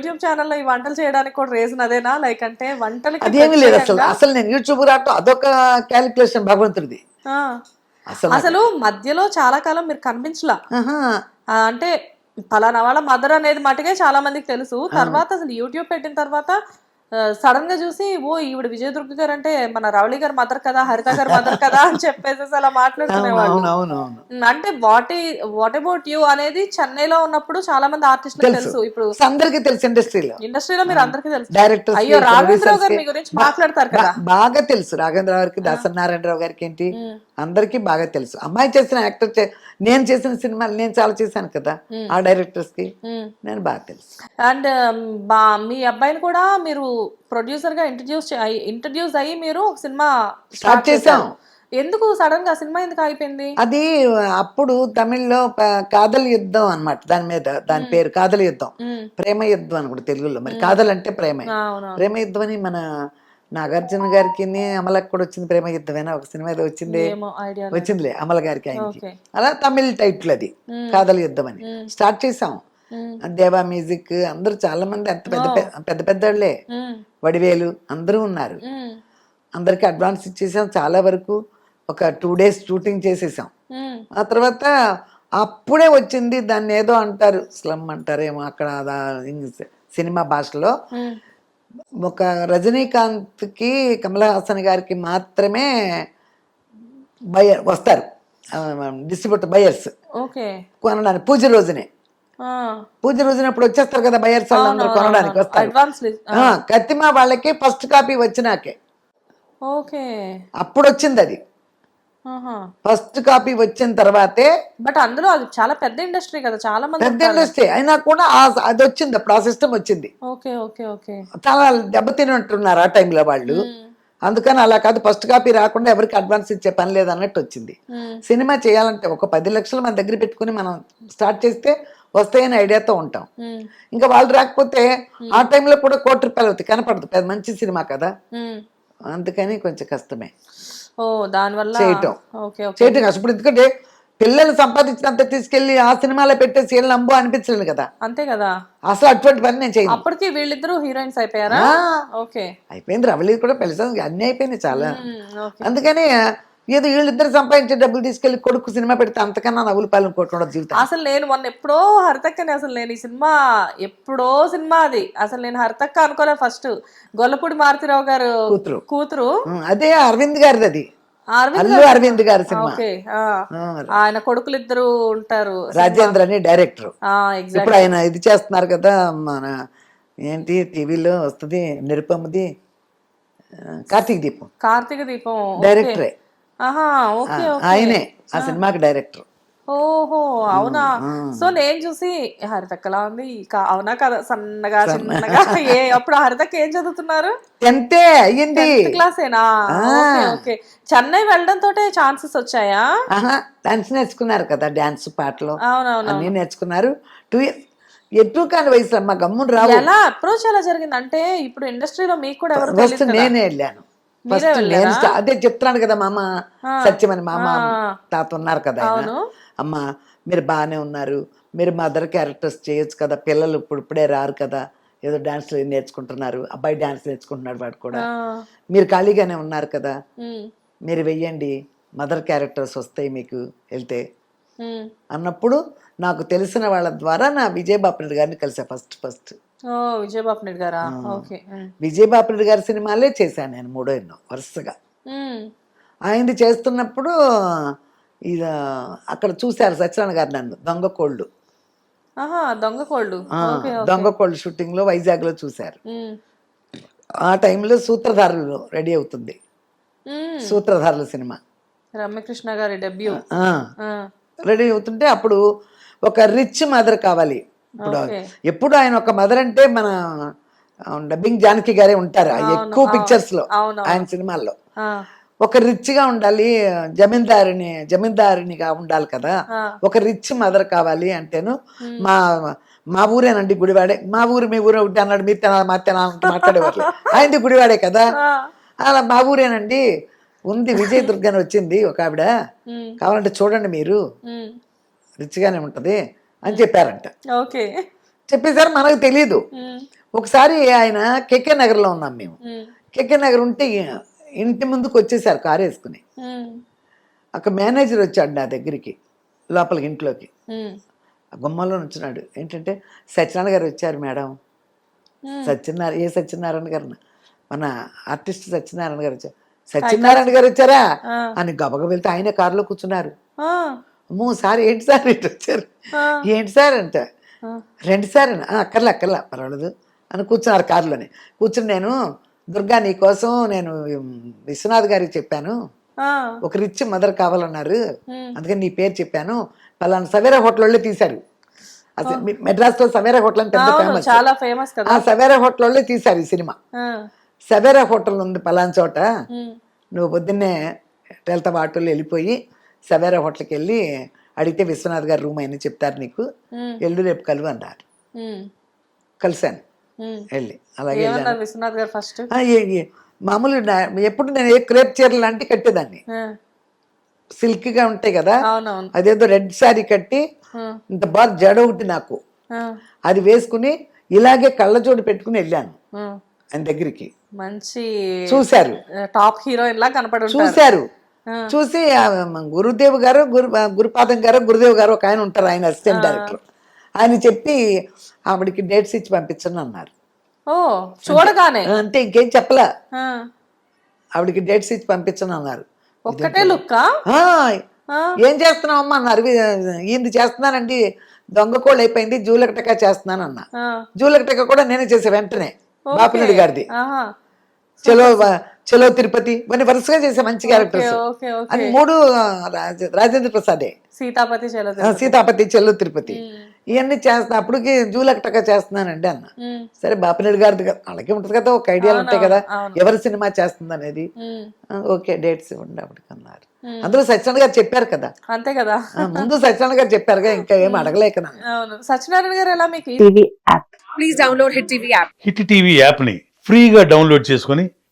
YouTube ఛానల్లో ఈ వంటలు చేయడానికి కూడా రీజన్ అదేనా? లైక్ అంటే వంటలకి అదేమీ లేదు అసలు. అసలు నేను యూట్యూబ్ రావటం అదొక క్యాలిక్యులేషన్ భగవంతుడిది. అసలు అసలు మధ్యలో చాలా కాలం మీరు కనిపించలా. అంటే పలానా వాళ్ళ మదర్ అనేది మటుకే చాలా మందికి తెలుసు. తర్వాత అసలు యూట్యూబ్ పెట్టిన తర్వాత సడన్గా చూసి ఓ ఈవిడ విజయదుర్గ గారు అంటే మన రవళి గారు మదర్ కదా హరిత గారు మదర్ కదా అని చెప్పేసి అలా మాట్లాడుకునేవాళ్ళు. ఉమ్, అంటే వాట్ వాట్ అబౌట్ యూ అనేది చెన్నైలో ఉన్నప్పుడు చాలా మంది ఆర్టిస్టులకు తెలుసు. తెలుసు. ఇప్పుడు అందరికీ తెలుసు ఇండస్ట్రీలో. ఇండస్ట్రీలో మీరు అందరికీ తెలుసు. డైరెక్టర్స్ అయ్యో రాఘవేంద్రరావు గారు మీ గురించి మాట్లాడతారు కదా. బాగా తెలుసు. రాఘవేంద్రరావు గారికి దాసనారాయణరావు గారికి ఏంటి? అందరికీ బాగా తెలుసు. అమ్మాయి చేసిన యాక్టర్ నేను చేసిన సినిమాలు నేను చాలా చేశాను కదా ఆ డైరెక్టర్స్కి. నేను బాగా తెలుసు. అండ్ మీ అబ్బాయిని కూడా మీరు ప్రొడ్యూసర్గా ఇంట్రడ్యూస్ ఇంట్రడ్యూస్ అయ్యి మీరు ఒక సినిమా స్టార్ట్ చేసాం ఎందుకు సడన్గా సినిమా ఎందుకు అయిపోయింది అది అప్పుడు తమిళ్ళో కాదల్ యుద్ధం అన్నమాట దాని మీద దాని పేరు కాదల్ యుద్ధం. ప్రేమ యుద్ధం అనుకుంటా తెలుగులో. మరి కాదల్ అంటే ప్రేమే. ప్రేమ యుద్ధం అని మన నాగార్జున గారికి అమలకి కూడా వచ్చింది. ప్రేమ యుద్ధమేనా? ఒక సినిమా ఏదో వచ్చింది. వచ్చిందిలే అమల గారికి ఆయనకి. అలా తమిళ్ టైటిల్ అది. కాదల్ యుద్ధం అని. స్టార్ట్ చేసాం దేవా మ్యూజిక్ అందరూ చాలా మంది అంత పెద్ద పెద్ద- పెద్ద పెద్దోళ్ళే. వడివేలు అందరూ ఉన్నారు. అందరికి అడ్వాన్స్ ఇచ్చేసాం. చాలా వరకు ఒక టూ డేస్ షూటింగ్ చేసేసాం. ఆ తర్వాత అప్పుడే వచ్చింది దాన్ని ఏదో అంటారు. స్లమ్ అంటారేమో అక్కడ సినిమా భాషలో. ఒక రజనీకాంత్కి కమల్ హాసన్ గారికి మాత్రమే బయర్ వస్తారు. Distributor buyers. కొనడానికి పూజ రోజునే. పూజ రోజున ఇప్పుడు వచ్చేస్తారు కదా బయర్స్ వాళ్ళందరూ కొనడానికి వస్తారు. కత్తిమా వాళ్ళకి ఫస్ట్ కాపీ వచ్చినాకే. ఓకే. అప్పుడు వచ్చింది అది. ఫస్ట్ కాపీ వచ్చిన తర్వాతే బట్ అందులో అది చాలా పెద్ద ఇండస్ట్రీ కదా చాలా మంది పెద్ద ఇండస్ట్రీ అయినా కూడా అది వచ్చింది అప్పుడు ఆ సిస్టమ్ వచ్చింది. Okay okay okay. చాలా దెబ్బతింటున్నారు ఆ టైంలో వాళ్ళు. అందుకని అలా కాదు ఫస్ట్ కాపీ రాకుండా ఎవరికి అడ్వాన్స్ ఇచ్చే పని లేదు అన్నట్టు వచ్చింది సినిమా చేయాలంటే ఒక పది లక్షలు మన దగ్గర పెట్టుకుని మనం స్టార్ట్ చేస్తే వస్తాయని ఐడియాతో ఉంటాం. ఇంకా వాళ్ళు రాకపోతే ఆ టైంలో కూడా కోటి రూపాయలు అవుతాయి. కనపడదు. పెద్ద మంచి సినిమా కదా. అందుకని కొంచెం కష్టమే. ఓ దానివల్ల చేయటం. చేయటం కష్టం. ఇప్పుడు ఎందుకంటే పిల్లలు సంపాదించినంత తీసుకెళ్ళి ఆ సినిమాలో పెట్టేసి వీళ్ళు నంబు అనిపించలేదు కదా. అంతే కదా. అసలు అటువంటి పని నేను చేయను. అప్పటికి వీళ్ళిద్దరూ హీరోయిన్స్ అయిపోయారా? ఓకే. అయిపోయింది. రవలి కూడా పెళ్ళి అన్నీ అయిపోయినాయి చాలా. అందుకని ఏదో వీళ్ళిద్దరు సంపాదించే డబ్బులు తీసుకెళ్ళి కొడుకు సినిమా పెడితే అంతకన్నా నవ్వులు పాలన కొట్టుకోవడం జీవితం అసలు నేను మొన్న ఎప్పుడో హరితక్కని అసలు నేను ఈ సినిమా ఎప్పుడో సినిమా అది. అసలు నేను హరితక్క అనుకోలే ఫస్ట్. గొల్లపూడి మారుతిరావు గారు కూతురు. కూతురు. అదే అరవింద్ గారిది అది. అరవింద్ అల్లు అరవింద్ గారి సినిమా. ఆయన కొడుకులు ఇద్దరు ఉంటారు రాజేంద్ర అని డైరెక్టర్. ఇప్పుడు ఆయన ఇది చేస్తున్నారు కదా మన ఏంటి టీవీలో వస్తుంది నిరుపమ్మది కార్తీక్ దీపం. కార్తీక దీపం. డైరెక్టరే. ఆయనే ఆ సినిమాకి డైరెక్టర్. ఓహో అవునా? సో నేను చూసి హరితక్కలా ఉంది? అవునా కదా? సన్నగా చిన్నగా ఏ అప్పుడు హరితక్క ఏం చదువుతున్నారు? ఎంతే అయ్యింది. క్లాసేనా? Okay okay. చెన్నై వెళ్ళడం తోటే ఛాన్సెస్ వచ్చాయా? డాన్స్ నేర్చుకున్నారు కదా డాన్స్ పాటలు. అవునవును అన్నీ నేర్చుకున్నారు. టూ ఇయర్స్ ఎటు కాని వయసులో అమ్మ గమ్మున రావు. ఎలా అప్రోచ్ ఎలా జరిగింది? అంటే ఇప్పుడు ఇండస్ట్రీలో మీకు కూడా ఎవరు నేనే వెళ్ళాను. ఫస్ట్ నేను అదే చెప్తున్నాను కదా మామ సత్యమని మామ తాత ఉన్నారు కదా ఆయన. అమ్మ మీరు బాగానే ఉన్నారు. మీరు మదర్ క్యారెక్టర్స్ చేయొచ్చు కదా పిల్లలు ఇప్పుడు ఇప్పుడే రారు కదా ఏదో డాన్స్ నేర్చుకుంటున్నారు అబ్బాయి డాన్స్ నేర్చుకుంటున్నాడు వాడు కూడా. మీరు ఖాళీగానే ఉన్నారు కదా మీరు వెయ్యండి మదర్ క్యారెక్టర్స్ వస్తాయి మీకు వెళ్తే. అన్నప్పుడు నాకు తెలిసిన వాళ్ళ ద్వారా నా విజయబాపిరెడ్డి గారిని కలిసా ఫస్ట్ ఫస్ట్. ఓ విజయబాబు నాయుడు గారా? ఓకే. గారి సినిమాలే చేశాను నేను మూడో ఎన్నో వరుసగా. ఆయనది చేస్తున్నప్పుడు ఇది అక్కడ చూశారు సత్యనారాయణ గారు నన్ను దొంగ కోళ్ళు. దొంగ కోళ్ళు. దొంగ కోళ్ళు షూటింగ్లో వైజాగ్లో చూశారు. ఉమ్, ఆ టైంలో సూత్రధారులు రెడీ అవుతుంది. సూత్రధారుల సినిమా. రమ్యకృష్ణ గారి డెబ్యూ. రెడీ అవుతుంటే అప్పుడు ఒక రిచ్ మదర్ కావాలి. ఇప్పుడు. ఎప్పుడు ఆయన ఒక మదర్ అంటే మన డబ్బింగ్ జానకి గారే ఉంటారు. ఎక్కువ పిక్చర్స్లో ఆయన సినిమాల్లో. ఒక రిచ్గా ఉండాలి జమీందారిని జమీందారినిగా ఉండాలి కదా. ఒక రిచ్ మదర్ కావాలి అంటేను మా మా ఊరేనండి గుడివాడే. మా ఊరు మీ ఊరు ఒకటి అన్నాడు మీరు తినాలి మా తినాలి అంటూ మాట్లాడేవాళ్ళు. ఆయనది గుడివాడే కదా. అలా మా ఊరేనండి. ఉంది విజయ దుర్గని వచ్చింది ఒక ఆవిడ. కావాలంటే చూడండి మీరు. రిచ్గానే ఉంటుంది. అని చెప్పారంట. ఓకే. చెప్పేసారు మనకు తెలియదు ఒకసారి ఆయన కెకే నగర్లో ఉన్నాం మేము. కెకే నగర్ ఉంటే ఇంటి ముందుకు వచ్చేసారు కారు వేసుకుని. అక్కడ మేనేజర్ వచ్చాడు నా దగ్గరికి లోపలికి ఇంట్లోకి. గుమ్మలో నుంచున్నాడు. ఏంటంటే సత్యనారాయణ గారు వచ్చారు మేడం. సత్యనారాయణ ఏ సత్యనారాయణ గారు మన ఆర్టిస్ట్ సత్యనారాయణ గారు వచ్చారు. సత్యనారాయణ గారు వచ్చారా. అని గబగ వెళ్తే ఆయన కారులో కూర్చున్నారు. అమ్మో సార్ ఏంటి సార్ ఇటు వచ్చారు? ఏంటి సార్ అంట. రెండు సార్ అని, "ఆ, అక్కర్లే అక్కర్లే పర్వాలేదు. అని కూర్చున్నారు కారులోనే. కూర్చుని నేను దుర్గా నీకోసం నేను ఉమ్, విశ్వనాథ్ గారికి చెప్పాను. ఒక రిచ్ మదర్ కావాలన్నారు. అందుకని నీ పేరు చెప్పాను. పలానా సవేరా హోటల్ వాళ్ళే తీశారు. అసలు మీ- మెడ్రాస్లో సవేరా హోటల్ అని పెద్ద ఫేమస్ చాలా ఫేమస్ ఆ సవేరా హోటల్ వాళ్ళే తీశారు ఈ సినిమా. సవేరా హోటల్ ఉంది పలానా చోట. నువ్వు పొద్దున్నే వెళ్తావు ఆటోలో వెళ్ళిపోయి సవేరా హోటల్కి వెళ్ళి అడిగితే విశ్వనాథ్ గారు రూమ్ అయినా చెప్తారు నీకు. వెళ్ళు రేపు కలువు అన్నారు కలిశాను. వెళ్ళి అలాగే విశ్వనాథ్ గారు ఫస్ట్? మామూలు ఎప్పుడు నేను ఏ క్రేప్ చీరలు అంటే కట్టేదాన్ని. సిల్క్గా ఉంటాయి కదా అదేదో రెడ్ శారీ కట్టి ఇంత బాగా జడ ఒకటి నాకు. అది వేసుకుని ఇలాగే కళ్ళజోడు పెట్టుకుని వెళ్ళాను. ఆయన దగ్గరికి. మంచి చూశారు. టాప్ హీరోయిన్ లా కనపడి చూశారు. చూసి గురుదేవ్ గారు గురు గురుపాదం గారు గురుదేవ్ గారు ఒక ఆయన ఉంటారు ఆయన అసిస్టెంట్ డైరెక్టర్ ఆయన చెప్పి ఆవిడకి డేట్స్ ఇచ్చి పంపించండి అన్నారు. ఓ చూడగానే? అంటే ఇంకేం చెప్పలా. ఆవిడకి డేట్స్ ఇచ్చి పంపించండి అన్నారు. ఒక్కటే లుక్కా? "ఆ, ఆ, ఏం చేస్తున్నావు అమ్మా అన్నారు ఈయనది చేస్తున్నానండి. దొంగ కోళ్ళు అయిపోయింది జూలకటక చేస్తున్నాను అన్న. జూలకటక కూడా నేనే చేసే వెంటనే. బాపినడి గారిది. చలో చలో తిరుపతి ఇవన్నీ వరుసగా చేసే మంచి క్యారెక్టర్స్ అది మూడు రాజేంద్ర ప్రసాదే. సీతాపతి సీతాపతి చెల్లు తిరుపతి. ఇవన్నీ చేస్తున్నా అప్పటికి జూలకటక చేస్తున్నానండి అన్న. సరే బాపినడి గారిది కదా అలాగే ఉంటుంది కదా ఒక ఐడియాలు ఉంటాయి కదా. ఎవరి సినిమా చేస్తుంది అనేది ఓకే డేట్స్ ఇవ్వండి అప్పటికి అన్నారు అందులో సత్యనారాయణ గారు చెప్పారు కదా. అంతే కదా. ముందు సత్యనారాయణ గారు చెప్పారుగా ఇంకా ఏం అడగలేక సత్యనారాయణ గారు ఎలా మీకు TV app. Please download Hit TV app. Hit TV యాప్ని ఫ్రీగా డౌన్లోడ్ చేసుకొని